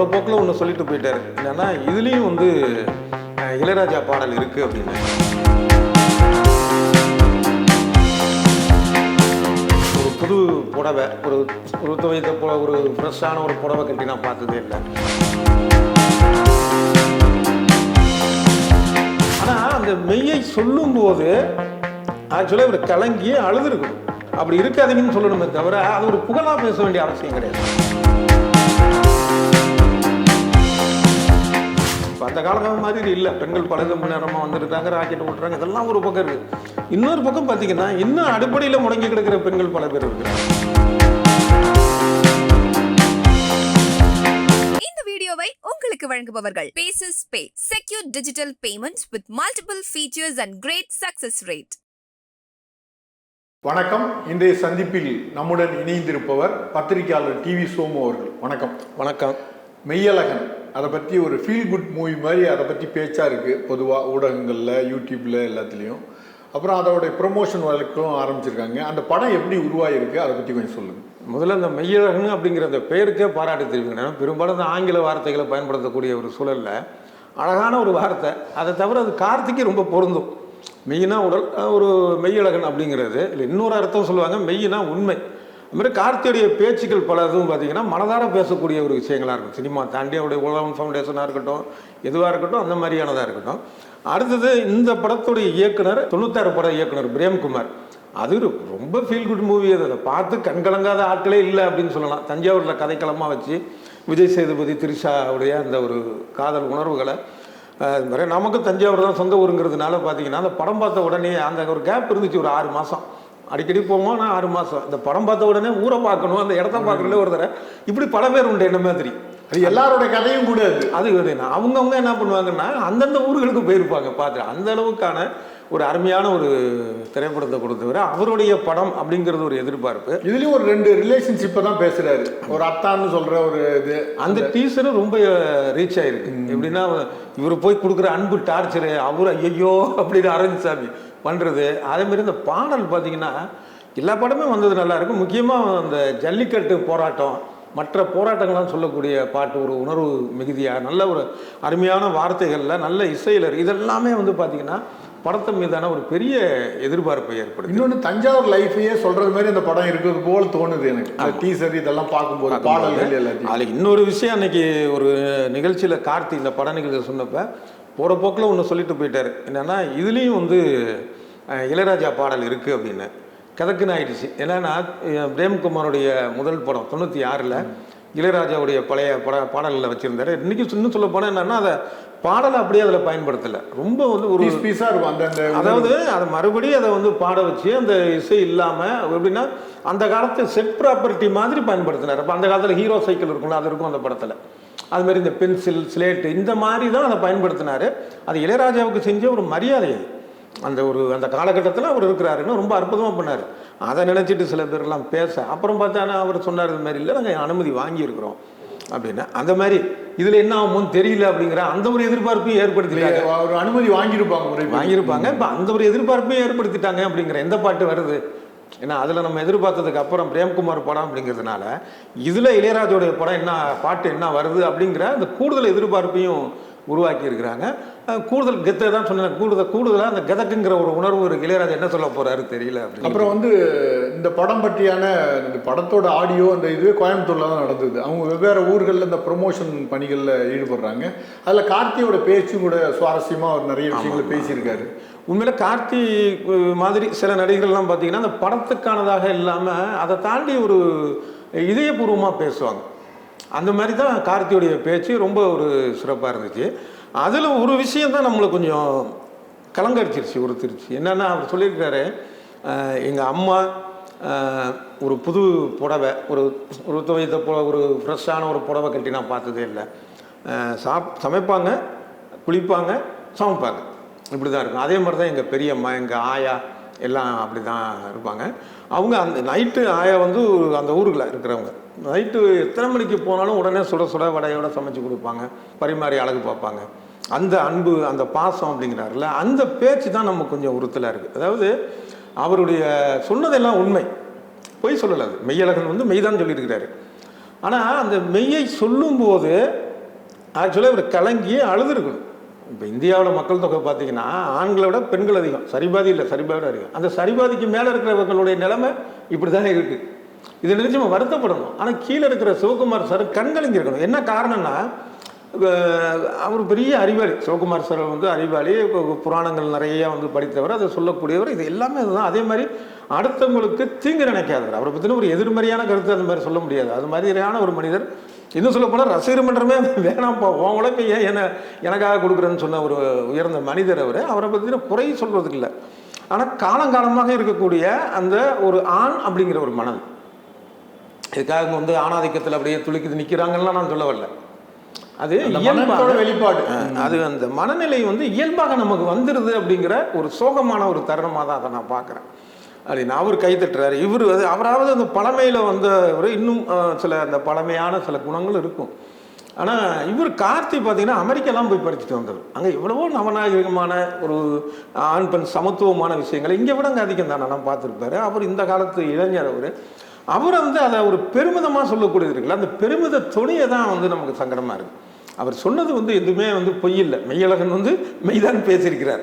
போகிற போக்கில் ஒன்று சொல்லிட்டு போயிட்டாரு. என்னென்னா இதுலேயும் வந்து இளையராஜா பாடல் இருக்குது அப்படின்னு. ஒரு புது புடவை ஒரு ஒரு துவைத்த புட ஒரு ஃப்ரெஷ்ஷான ஒரு புடவை கட்டி நான் பார்த்ததே இல்லை. ஆனால் அந்த மெய்யை சொல்லும்போது ஆக்சுவலாக இவர் கலங்கி அழுதுருக்கணும் அப்படி இருக்காதீங்கன்னு சொல்லணுமே தவிர அது ஒரு புகழாக பேச வேண்டிய அவசியம் கிடையாது. இப்ப அந்த காலம் மாதிரி இல்லை. பெண்கள் பல மணி நேரமாக வந்துருக்காங்க ராக்கெட் ஓட்டுறாங்க இதெல்லாம் ஒரு பக்கம் இருக்குது இன்னொரு பக்கம் பார்த்தீங்கன்னா இன்னும் அடிப்படையில் முடங்கி கிடக்கிற பெண்கள் பல பேர் இருக்கிறாங்க இந்த வீடியோவை உங்களுக்கு வழங்குபவர்கள் bases pay secure digital payments with multiple features and great success rate வணக்கம். இன்றைய சந்திப்பில் நம்முடன் இணைந்திருப்பவர் பத்திரிகையாளர் டிவி சோமு அவர்கள். வணக்கம். வணக்கம். மெய்யழகன். அதை பற்றி ஒரு ஃபீல் குட் மூவி மாதிரி அதை பற்றி பேச்சாக இருக்குது பொதுவாக ஊடகங்களில் யூடியூப்பில் எல்லாத்துலேயும். அப்புறம் அதோடைய ப்ரொமோஷன் வழக்கும் ஆரம்பிச்சிருக்காங்க. அந்த படம் எப்படி உருவாயிருக்கு? அதை பற்றி கொஞ்சம் சொல்லுங்கள் முதல்ல அந்த மெய்யழகன் அப்படிங்கிற அந்த பெயருக்கே பாராட்டு தெரிவிக்கணும். பெரும்பாலும் அந்த ஆங்கில வார்த்தைகளை பயன்படுத்தக்கூடிய ஒரு சூழல்ல அழகான ஒரு வார்த்தை. அதை தவிர அது கார்த்திக்கு ரொம்ப பொருந்தும். மெய்யினா உடல் ஒரு மெய்யழகன் அப்படிங்கிறது. இல்லை இன்னொரு அர்த்தம் சொல்லுவாங்க மெய்யினா உண்மை. அது மாதிரி கார்த்தியுடைய பேச்சுக்கள் பல இதுவும் பார்த்தீங்கன்னா மனதார பேசக்கூடிய ஒரு விஷயங்களாக இருக்கும். சினிமா தாண்டி அவருடைய உலகம் ஃபவுண்டேஷனாக இருக்கட்டும் எதுவாக இருக்கட்டும் அந்த மாதிரியானதாக இருக்கட்டும். அடுத்தது இந்த படத்துடைய இயக்குனர் தொண்ணூத்தாறு பட இயக்குனர் பிரேம்குமார். அது ரொம்ப ஃபீல் குட் மூவி அது. அதை பார்த்து கண்கலங்காத ஆட்களே இல்லை அப்படின்னு சொல்லலாம். தஞ்சாவூரில் கதைக்களமாக வச்சு விஜய் சேதுபதி திரிஷாவுடைய அந்த ஒரு காதல் உணர்வுகளை இது மாதிரி நமக்கு தஞ்சாவூர் தான் சொந்த ஊருங்கிறதுனால பார்த்தீங்கன்னா அந்த படம் பார்த்த உடனே அந்த ஒரு கேப் இருந்துச்சு ஒரு ஆறு மாதம் அடிக்கடி போவோம். ஆனால் ஆறு மாதம் இந்த படம் பார்த்த உடனே ஊரை பார்க்கணும் அந்த இடத்த பார்க்கறதுல ஒரு தடவை. இப்படி பல பேர் உண்டு என்ன மாதிரி. அது எல்லாரோட கதையும் கூட அது. என்ன, அவங்கவங்க என்ன பண்ணுவாங்கன்னா அந்தந்த ஊர்களுக்கு போயிருப்பாங்க. பார்த்து அந்த அளவுக்கான ஒரு அருமையான ஒரு திரைப்படத்தை கொடுத்தவர். அவருடைய படம் அப்படிங்கிறது ஒரு எதிர்பார்ப்பு. இதுலயும் ஒரு ரெண்டு ரிலேஷன்ஷிப்பை தான் பேசுறாரு. ஒரு அத்தான்னு சொல்ற ஒரு இது. அந்த டீசரும் ரொம்ப ரீச் ஆயிருக்கு. எப்படின்னா இவர் போய் கொடுக்குற அன்பு டார்ச்சரு அவர் ஐயோ அப்படின்னு அரவிந்த் பண்ணுறது அதே மாதிரி இந்த பாடல் பார்த்தீங்கன்னா எல்லா படமே வந்தது நல்லா இருக்கும். முக்கியமாக அந்த ஜல்லிக்கட்டு போராட்டம் மற்ற போராட்டங்கள்லாம் சொல்லக்கூடிய பாட்டு ஒரு உணர்வு மிகுதியாக நல்ல ஒரு அருமையான வார்த்தைகளில் நல்ல இசையிலர் இதெல்லாமே வந்து பார்த்தீங்கன்னா படத்தின் மீதான ஒரு பெரிய எதிர்பார்ப்பை ஏற்படுது இன்னொன்னு தஞ்சாவூர் லைஃபையே சொல்றது மாதிரி அந்த படம் இருக்கிறது போல தோணுது எனக்கு. அந்த டீசர் இதெல்லாம் பார்க்கும்போது பாடல்கள் எல்லாத்தையும். அதில் இன்னொரு விஷயம் அன்னைக்கு ஒரு நிகழ்ச்சியில் கார்த்தி இந்த பட நிகழ்ச்சியில் சொன்னப்ப போகிற போக்கில் ஒன்று சொல்லிட்டு போயிட்டாரு. என்னன்னா இதுலேயும் வந்து இளையராஜா பாடல் இருக்குது அப்படின்னு. கதக்குன்னு ஆயிடுச்சு என்னன்னா பிரேம்குமாருடைய முதல் படம் தொண்ணூற்றி ஆறில் இளையராஜாவுடைய பழைய பட பாடல்களில் வச்சுருந்தாரு. இன்றைக்கி இன்னும் சொல்ல போனால் என்னன்னா அதை பாடலை அப்படியே அதில் பயன்படுத்தலை. ரொம்ப வந்து ஒரு பீஸ் பீஸா இருக்கும் அந்த அந்த அதாவது அதை மறுபடியும் அதை வந்து பாட வச்சு அந்த இசை இல்லாமல் எப்படின்னா அந்த காலத்து செட் ப்ராப்பர்ட்டி மாதிரி பயன்படுத்தினார். அப்போ அந்த காலத்தில் ஹீரோ சைக்கிள் இருக்கும்ல அது இருக்கும் அந்த படத்தில். அது மாதிரி இந்த பென்சில் ஸ்லேட்டு இந்த மாதிரி தான் அதை பயன்படுத்தினார். அது இளையராஜாவுக்கு செஞ்ச ஒரு மரியாதை அது. அந்த ஒரு அந்த காலகட்டத்தில் அவர் இருக்கிறாருன்னு ரொம்ப அற்புதமாக பண்ணார். அதை நினச்சிட்டு சில பேர்லாம் பேச அப்புறம் பார்த்தானா அவர் சொன்னார் இது மாதிரி இல்லை நாங்கள் அனுமதி வாங்கியிருக்கிறோம். அப்படின்னு. அந்த மாதிரி இதில் என்ன ஆகுமோன்னு தெரியல அப்படிங்கிற அந்த ஒரு எதிர்பார்ப்பையும் ஏற்படுத்திட்டாங்க. ஒரு அனுமதி வாங்கியிருப்பாங்க வாங்கியிருப்பாங்க. இப்போ அந்த ஒரு எதிர்பார்ப்பையும் ஏற்படுத்திட்டாங்க அப்படிங்கிற எந்த பாட்டு வருது? ஏன்னா அதில் நம்ம எதிர்பார்த்ததுக்கு அப்புறம் பிரேம்குமார் படம் அப்படிங்கிறதுனால இதில் இளையராஜோடைய படம் என்ன பாட்டு என்ன வருது அப்படிங்கிற அந்த கூடுதல் எதிர்பார்ப்பையும் உருவாக்கி இருக்கிறாங்க கூடுதல் கெத்தை தான் சொன்னேன். கூடுதல் கூடுதலாக அந்த கெதக்குங்கிற ஒரு உணர்வு இருக்கு. இளையராஜா என்ன சொல்ல போறாரு தெரியல அப்புறம் வந்து இந்த படம் பற்றியான இந்த படத்தோட ஆடியோ அந்த இதுவே கோயம்புத்தூர்ல தான் நடந்தது. அவங்க வெவ்வேறு ஊர்களில் இந்த ப்ரொமோஷன் பணிகளில் ஈடுபடுறாங்க. அதில் கார்த்தியோட பேச்சும் கூட சுவாரஸ்யமாக அவர் நிறைய விஷயங்களை பேசியிருக்காரு. உண்மையில் கார்த்தி மாதிரி சில நடிகர்கள்லாம் பார்த்தீங்கன்னா அந்த படத்துக்கானதாக இல்லாமல் அதை தாண்டி ஒரு இதயபூர்வமாக பேசுவாங்க. அந்த மாதிரி தான் கார்த்தியுடைய பேச்சு ரொம்ப ஒரு சிறப்பாக இருந்துச்சு. அதில் ஒரு விஷயம் தான் நம்மளை கொஞ்சம் கலங்கடிச்சிருச்சு உறுத்திருச்சு. என்னென்னா அவர் சொல்லியிருக்காரு எங்கள் அம்மா ஒரு புது புடவை ஒரு ஒரு துவைத்த புட ஒரு ஃப்ரெஷ்ஷான ஒரு புடவை கட்டி நான் பார்த்ததே இல்லை. சாப் சமைப்பாங்க குளிப்பாங்க சமைப்பாங்க. இப்படி தான் இருக்கும். அதே மாதிரி தான் எங்கள் பெரியம்மா எங்கள் ஆயா எல்லாம் அப்படி தான் இருப்பாங்க. அவங்க அந்த நைட்டு ஆயா வந்து அந்த ஊருக்குள்ள இருக்கிறவங்க. நைட்டு எத்தனை மணிக்கு போனாலும் உடனே சுட சுட வடையோட சமைச்சு கொடுப்பாங்க. பரிமாறி அழகு பார்ப்பாங்க. அந்த அன்பு அந்த பாசம் அப்படிங்கிறாருல அந்த பேச்சு தான் நம்ம கொஞ்சம் உறுத்தலாக இருக்குது அதாவது அவருடைய சொன்னதெல்லாம் உண்மை. பொய் சொல்லலை அது. மெய்யழகன் வந்து மெய் தான் சொல்லியிருக்கிறாரு. ஆனால் அந்த மெய்யை சொல்லும்போது ஆக்சுவலாக இவர் கலங்கி அழுதுருக்கணும். இப்போ இந்தியாவில் மக்கள் தொகை பார்த்தீங்கன்னா ஆண்களை விட பெண்கள் அதிகம். சரிபாதி இல்லை சரிபாதி அதிகம். அந்த சரிபாதிக்கு மேலே இருக்கிறவர்களுடைய நிலைமை இப்படி தானே இருக்குது இதை நினைச்சு நம்ம வருத்தப்படணும். ஆனால் கீழே இருக்கிற சிவகுமார் சார் கண்கலங்கி இருக்கணும். என்ன காரணம்னா அவர் பெரிய அறிவாளி. சிவகுமார் சார் வந்து அறிவாளி கு- புராணங்கள் நிறைய வந்து படித்தவர் அதை சொல்லக்கூடியவர் இது எல்லாமே அதுதான். அதே மாதிரி அடுத்தவங்களுக்கு தீங்கு நினைக்காதவர். அவரை பற்றின ஒரு எதிர்மறையான கருத்து அந்த மாதிரி சொல்ல முடியாது. அது மாதிரியான ஒரு மனிதர் இன்னும் சொல்ல போனால் ரசிகர் மன்றமே வேணாம்ப்பா உன் உழைப்பை ஏன் என்ன எனக்காக கொடுக்குறேன்னு சொன்ன ஒரு உயர்ந்த மனிதர் அவர். அவரை பற்றின குறை சொல்கிறதுக்கு இல்லை. ஆனால் காலங்காலமாக இருக்கக்கூடிய அந்த ஒரு ஆண் அப்படிங்கிற ஒரு மனம் இதுக்காக வந்து ஆணாதிக்கத்தில் அப்படியே துளிக்குது நிற்கிறாங்கலாம் நான் சொல்ல வரல. அது மனத்தோட வெளிப்பாடு. அது அந்த மனநிலை வந்து இயல்பாக நமக்கு வந்துடுது அப்படிங்கிற ஒரு சோகமான ஒரு தருணமாக தான் அதை நான் பார்க்குறேன். அப்படின்னு அவர் கை தட்டுறாரு. இவர் வந்து அவராவது அந்த பழமையில் வந்தவர். இன்னும் சில அந்த பழமையான சில குணங்கள் இருக்கும். ஆனால் இவர் கார்த்தி பார்த்தீங்கன்னா அமெரிக்காலாம் போய் படிச்சுட்டு வந்தவர். அங்கே எவ்வளவோ நவநாயகமான ஒரு ஆண் பெண் சமத்துவமான விஷயங்களை இங்கே விட அங்கே அதிகம் தானே. நான் பார்த்துருப்பாரு. அவர் இந்த காலத்து இளைஞர் அவர். அவர் வந்து அதை ஒரு பெருமிதமாக சொல்லக்கூடியது இருக்குல்ல அந்த பெருமித துணியை தான் வந்து நமக்கு சங்கடமாக இருக்குது அவர் சொன்னது வந்து எதுவுமே வந்து பொய் இல்லை. மெய்யழகன் வந்து மெய்தான் பேசியிருக்கிறார்.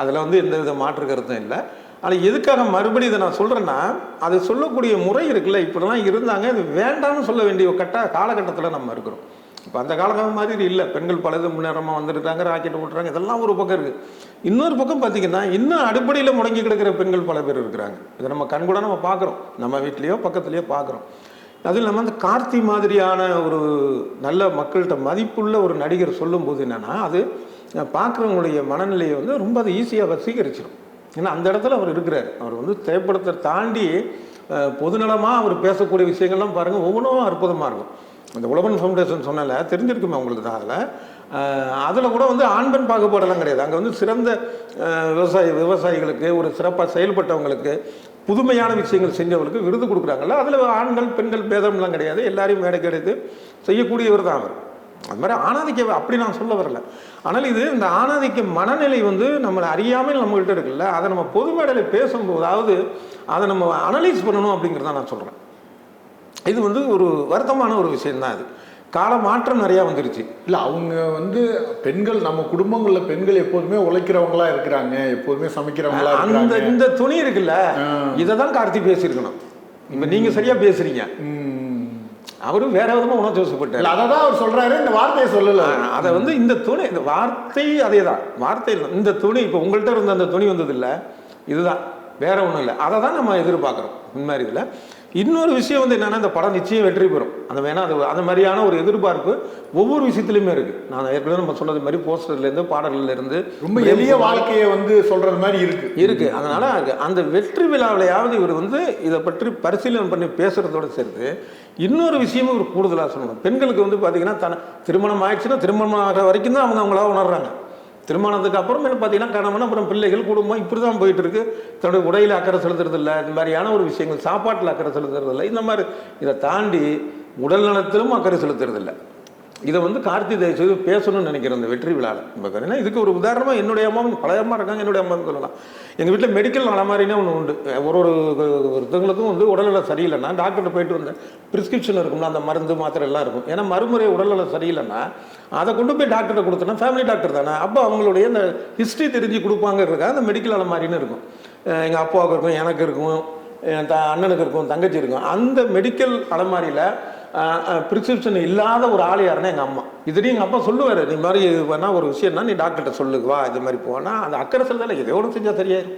அதில் வந்து எந்த வித மாற்று கருத்தும் இல்லை. ஆனால் எதுக்காக மறுபடியும் இதை நான் சொல்கிறேன்னா அது சொல்லக்கூடிய முறை இருக்குல்ல இப்படிலாம் இருந்தாங்க இது வேண்டாம்னு சொல்ல வேண்டிய ஒரு கட்ட காலகட்டத்தில் நம்ம இருக்கிறோம். இப்போ அந்த காலகட்டம் மாதிரி இல்லை பெண்கள் பலது முன்னேறமாக வந்துருக்காங்க ராக்கெட் ஓட்டுறாங்க இதெல்லாம் ஒரு பக்கம் இருக்குது இன்னொரு பக்கம் பார்த்தீங்கன்னா இன்னும் அடிப்படையில் முடங்கி கிடக்கிற பெண்கள் பல பேர் இருக்கிறாங்க. இதை நம்ம கண்கூட நம்ம பார்க்குறோம் நம்ம வீட்லேயோ பக்கத்துலேயோ பார்க்குறோம் அதுவும் இல்லாமல் அந்த கார்த்தி மாதிரியான ஒரு நல்ல மக்கள்கிட்ட மதிப்புள்ள ஒரு நடிகர் சொல்லும்போது என்னென்னா அது பார்க்குறவங்களுடைய மனநிலையை வந்து ரொம்ப அது ஈஸியாக வசீகரிச்சிடும் ஏன்னா அந்த இடத்துல அவர் இருக்கிறார். அவர் வந்து திரைப்படத்தை தாண்டி பொதுநலமாக அவர் பேசக்கூடிய விஷயங்கள்லாம் பாருங்கள் ஒவ்வொன்றும் அற்புதமாக இருக்கும். அந்த உழவன் ஃபவுண்டேஷன் சொன்னால தெரிஞ்சிருக்குமே உங்களுக்கு தான் அதில் அதில் கூட வந்து ஆண் பெண் பாகுபாடெல்லாம் கிடையாது. அங்கே வந்து சிறந்த விவசாய விவசாயிகளுக்கு ஒரு சிறப்பாக செயல்பட்டவங்களுக்கு புதுமையான விஷயங்கள் செஞ்சவங்களுக்கு விருது கொடுக்குறாங்கல்ல. அதில் ஆண்கள் பெண்கள் பேதம்லாம் கிடையாது. எல்லாரையும் மேடை கிடைத்து செய்யக்கூடியவர் தான் அவர். அது மாதிரி ஆணாதிக்க அப்படி நான் சொல்ல வரல. ஆனால் இது இந்த ஆணாதிக்க மனநிலை வந்து நம்மளை அறியாமல் நம்மகிட்ட இருக்குல்ல அதை நம்ம பொது மேடையில் பேசும்போதாவது அதை நம்ம அனலைஸ் பண்ணணும் அப்படிங்கிறத நான் சொல்கிறேன் இது வந்து ஒரு வருத்தமான ஒரு விஷயம்தான் இது. கால மாற்றம் நிறையா வந்துருச்சு. இல்ல அவங்க வந்து பெண்கள் நம்ம குடும்பங்கள்ல பெண்கள் எப்போதுமே உழைக்கிறவங்களா இருக்கிறாங்க எப்போதுமே சமைக்கிறவங்களா அந்த இந்த துணி இருக்குல்ல இதை தான் கார்த்தி பேசியிருக்கணும். இப்போ நீங்கள் சரியாக பேசுறீங்க. ம். அவரும் வேற விதமாக உணர்ச்சி வசப்பட்டார் இல்ல அததான் அவர் சொல்றாரு இந்த வார்த்தையை சொல்லல அதை வந்து இந்த துணி இந்த வார்த்தை அதே தான் வார்த்தை இந்த துணி இப்போ உங்கள்கிட்ட இருந்த அந்த துணி வந்தது இல்லை இதுதான். வேற ஒன்றும் இல்லை. அதை தான் நம்ம எதிர்பார்க்குறோம். இந்த மாதிரி இதில் இன்னொரு விஷயம் வந்து என்னன்னா இந்த படம் நிச்சயம் வெற்றி பெறும். அந்த வேணா அது அந்த மாதிரியான ஒரு எதிர்பார்ப்பு ஒவ்வொரு விஷயத்துலையுமே இருக்கு. நான் ஏற்கனவே நம்ம சொன்னது மாதிரி போஸ்டர்லேருந்து பாடல்கள்லேருந்து ரொம்ப எளிய வாழ்க்கையை வந்து சொல்றது மாதிரி இருக்கு. இருக்கு. அதனால அது- அந்த வெற்றி விழாவிலையாவது இவர் வந்து இதை பற்றி பரிசீலனை பண்ணி பேசுறதோட சேர்த்து இன்னொரு விஷயமும் இவர் கூடுதலாக சொல்லணும். பெண்களுக்கு வந்து பார்த்தீங்கன்னா தன திருமணம் ஆயிடுச்சுன்னா திருமணம் ஆகிற வரைக்கும் தான் அவங்க அவங்களா உணர்றாங்க. திருமணத்துக்கு அப்புறம் என்ன பார்த்தீங்கன்னா கணவன் அப்புறம் பிள்ளைகள் குடும்பம் இப்படி தான் போயிட்டு இருக்கு தன்னுடைய உடையில் அக்கறை செலுத்துறது இல்லை இந்த மாதிரியான ஒரு விஷயங்கள் சாப்பாட்டில் அக்கறை செலுத்துறது இல்லை இந்த மாதிரி இதை தாண்டி உடல் நலத்திலும் அக்கறை செலுத்துறதில்லை. இதை வந்து கார்த்தி தயவு செய்து பேசணும்னு நினைக்கிறேன் இந்த வெற்றி விழாவில் இப்போ இதுக்கு ஒரு உதாரணமாக என்னுடைய அம்மாவும் பழைய அம்மா இருக்காங்க என்னுடைய அம்மா சொல்லலாம். எங்கள் வீட்டில் மெடிக்கல் அலமாரினே ஒன்று உண்டு. ஒரு ஒரு ஒருத்தவங்களுக்கும் வந்து உடல்நல சரியில்லைன்னா டாக்டர்கிட்ட போயிட்டு வந்தேன். ப்ரிஸ்கிரிப்ஷன் இருக்கும்ல அந்த மருந்து மாத்திரை எல்லாம் இருக்கும். ஏன்னா மறுமுறை உடல்நல சரியில்லைன்னா அதை கொண்டு போய் டாக்டர்கிட்ட கொடுத்தோன்னா ஃபேமிலி டாக்டர் தானே. அப்போ அவங்களுடைய அந்த ஹிஸ்ட்ரி தெரிஞ்சு கொடுப்பாங்கிறதுக்காக அந்த மெடிக்கல் அலமாரின்னு இருக்கும். எங்கள் அப்பாவுக்கு இருக்கும் எனக்கு இருக்கும் என் த அண்ணனுக்கு இருக்கும் தங்கச்சி இருக்கும். அந்த மெடிக்கல் அலமாரியில் ப்ரிஸ்கிரிப்ஷன் இல்லாத ஒரு ஆள் யாருன்னா எங்கள் அம்மா. இதுலேயும் எங்கள் அப்பா சொல்லுவார் நீ மாதிரி இது வேணா ஒரு விஷயம்னா நீ டாக்டர்கிட்ட சொல்லு வா இது மாதிரி போனா. அந்த அக்கறை செலுத்தல ஒன்று செஞ்சால் சரியாயிரும்.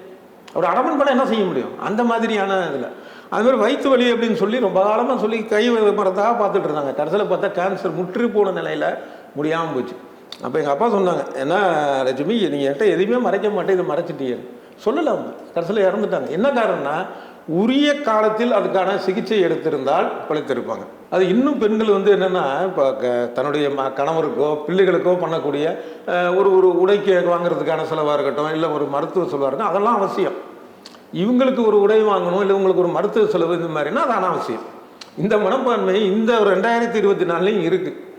ஒரு அடமன் பண்ண என்ன செய்ய முடியும்? அந்த மாதிரியான இதில். அதுமாதிரி வயிற்று வலி அப்படின்னு சொல்லி ரொம்ப காலமாக சொல்லி கை மரத்தாக பார்த்துட்டு இருந்தாங்க. கடைசியில் பார்த்தா கேன்சர் முற்றி போன நிலையில் முடியாமல் போச்சு. அப்போ எங்கள் அப்பா சொன்னாங்க என்ன லட்சுமி நீங்கள் என்கிட்ட எதுவுமே மறைக்க மாட்டேன் இதை சொல்லலை சொல்லலாம் கடைசியில் இறந்துட்டாங்க. என்ன காரணம்னா உரிய காலத்தில் அதுக்கான சிகிச்சை எடுத்திருந்தால் பிழைத்திருப்பாங்க. அது இன்னும் பெண்கள் வந்து என்னென்னா இப்போ க- தன்னுடைய ம கணவருக்கோ பிள்ளைகளுக்கோ பண்ணக்கூடிய ஒரு ஒரு உடைக்கு வாங்குறதுக்கான செலவாக இருக்கட்டும் இல்லை ஒரு மருத்துவ செலவாக இருக்கட்டும் அதெல்லாம் அவசியம். இவங்களுக்கு ஒரு உடை வாங்கணும் இல்லை இவங்களுக்கு ஒரு மருத்துவ செலவு இந்த மாதிரினா அது அனாவசியம். இந்த மனப்பான்மை இந்த ஒரு ரெண்டாயிரத்தி இருபத்தி நாலுலையும் இருக்குது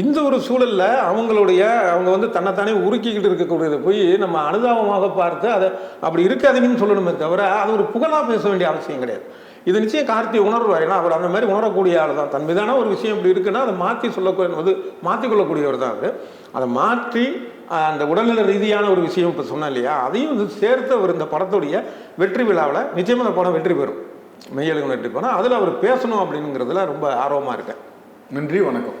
இந்த ஒரு சூழலில் அவங்களுடைய அவங்க வந்து தன்னைத்தானே உருக்கிக்கிட்டு இருக்கக்கூடியதை. போய் நம்ம அனுதாபமாக பார்த்து அதை அப்படி இருக்காதுன்னு சொல்லணுமே தவிர அது ஒரு புகழாக பேச வேண்டிய அவசியம் கிடையாது. இது நிச்சயம் கார்த்தி உணர்வார். ஏன்னா அவர் அந்த மாதிரி உணரக்கூடிய ஆள் தான். தன் மீதான ஒரு விஷயம் இப்படி இருக்குன்னா அதை மாற்றி சொல்லக்கூடிய வந்து மாற்றிக்கொள்ளக்கூடியவர் தான் அவர். அதை மாற்றி அந்த உடல்நல ரீதியான ஒரு விஷயம் இப்போ சொன்னேன் இல்லையா அதையும் வந்து சேர்த்து அவர் இந்த படத்துடைய வெற்றி விழாவில் நிச்சயமாக அந்த படம் வெற்றி பெறும். மெய்யழுகம் வெற்றி போனால் அதில் அவர் பேசணும் அப்படிங்கிறதுல ரொம்ப ஆர்வமாக இருக்கேன். நன்றி வணக்கம்.